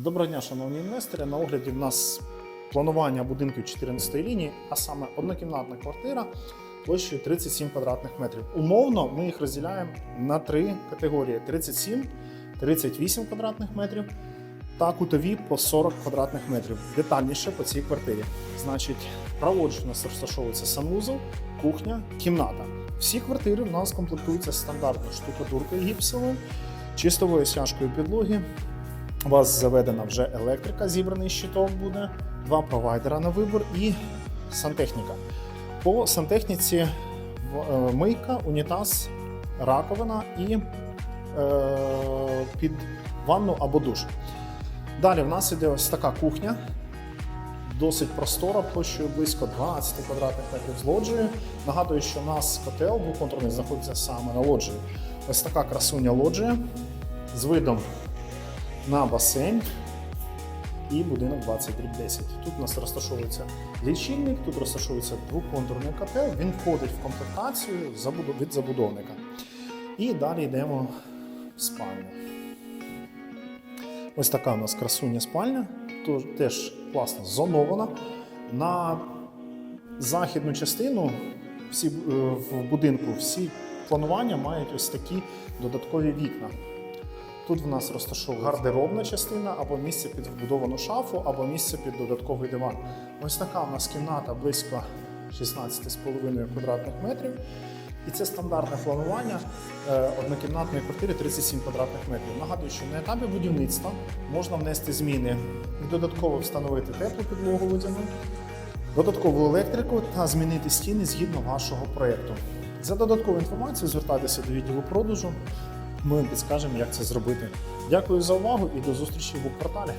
Доброго дня, шановні інвестори. На огляді в нас планування будинків 14 ї лінії, а саме однокімнатна квартира площею 37 квадратних метрів. Умовно ми їх розділяємо на три категорії: 37, 38 квадратних метрів та кутові по 40 квадратних метрів. Детальніше по цій квартирі. Значить, праворуч у нас розташовується санвузол, кухня, кімната. Всі квартири в нас комплектуються стандартною штукатуркою гіпсовою, чистовою стяжкою підлоги, у вас заведена вже електрика, зібраний щиток буде, два провайдера на вибір і сантехніка. По сантехніці е, мийка, унітаз, раковина і е, під ванну або душ. Далі в нас іде ось така кухня, досить простора, площею близько 12 квадратних метрів з лоджією. Нагадую, що у нас котел двоконтурний знаходиться саме на лоджії. Ось така красуня лоджія з видом на басейн і будинок 20 10. Тут у нас розташовується лічильник, тут розташовується двоконтурний котел. Він входить в комплектацію від забудовника. І далі йдемо в спальню. Ось така у нас красуня спальня, теж класно зонована. На західну частину всі, е, в будинку всі планування мають ось такі додаткові вікна. Тут в нас розташовується гардеробна частина, або місце під вбудовану шафу, або місце під додатковий диван. Ось така у нас кімната близько 16,5 квадратних метрів. І це стандартне планування е, однокімнатної квартири 37 квадратних метрів. Нагадую, що на етапі будівництва можна внести зміни і додатково встановити теплу підлогу водяну, додаткову електрику та змінити стіни згідно вашого проєкту. За додаткову інформацію звертайтеся до відділу продажу. Ми підскажемо, як це зробити. Дякую за увагу і до зустрічі в порталі.